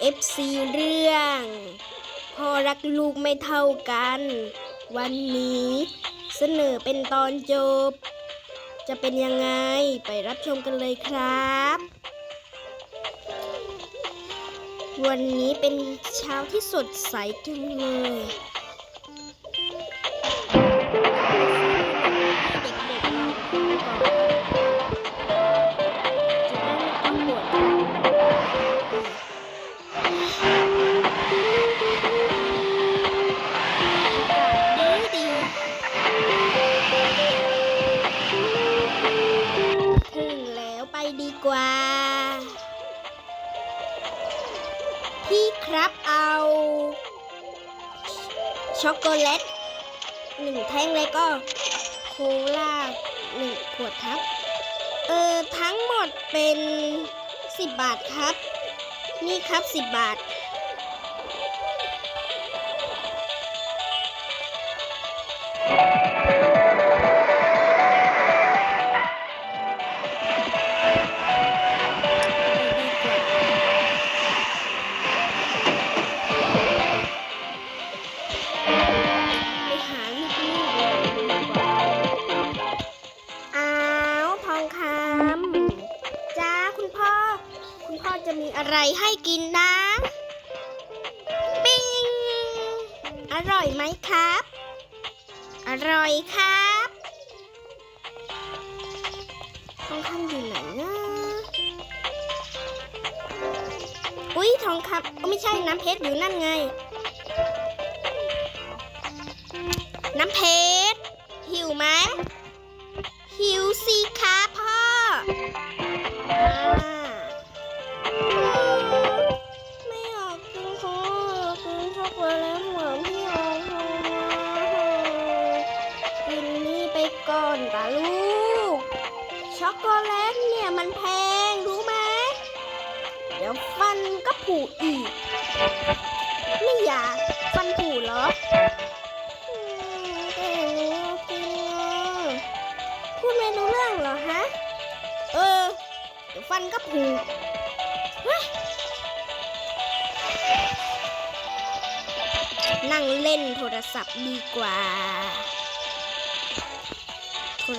FC เรื่องพ่อรักลูกไม่เท่ากัน วันนี้เสนอเป็นตอนจบ จะเป็นยังไงไปรับชมกันเลยครับ วันนี้เป็นเช้าที่สดใสจังเลย พี่ครับเอา ช็อกโกแลตหนึ่งแท่งแล้วก็โคลาหนึ่งขวดครับ เออทั้งหมดเป็นสิบบาทครับ นี่ครับสิบบาท พ่อจะมีอะไรให้กินนะ ปิ้ง อร่อยไหมครับ อร่อยครับทองคำอยู่ไหนนะอุ้ยทองคำเอ้าไม่ใช่น้ำเพชรอยู่นั่นไง น้ำเพชร หิวไหมหิวสิคะพ่อ ก่อนตาลูก ช็อกโกแลตเนี่ยมันแพงรู้ไหมเดี๋ยวฟันก็ผุอีก ไม่อยากฟันผุเหรอพูดไม่รู้เรื่องเหรอฮะ เออ เดี๋ยวฟันก็ผุนั่งเล่นโทรศัพท์ดีกว่า เธ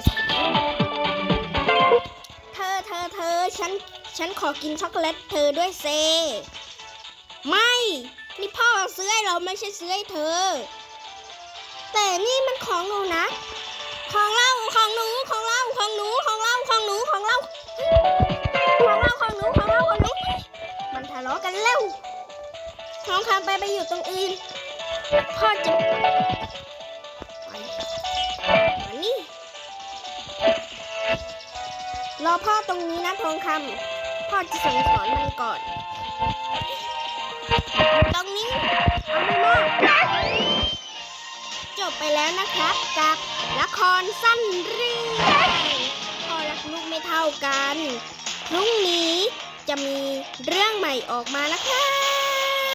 อเธอเธอฉันฉันขอกินช็อกโกแลตเธอด้วยเซ ไม่นี่พ่อซื้อให้เราไม่ใช่ซื้อให้เธอ แต่นี่มันของหนูนะ ของเราของหนูของเราของหนูของเราของหนูของเราของเราของหนูของเราของหนูมันทะเลาะกันแล้วน้องคำไปไปอยู่ตรงอื่นพ่อจะ รอพ่อตรงนี้นะทองคำพ่อจะสั่งสอนมันก่อน ตรงนี้ เอาไปมอบจบไปแล้วนะครับ กับละครสั้นเรื่องพ่อรักลูกไม่เท่ากัน พรุ่งนี้จะมีเรื่องใหม่ออกมานะครับ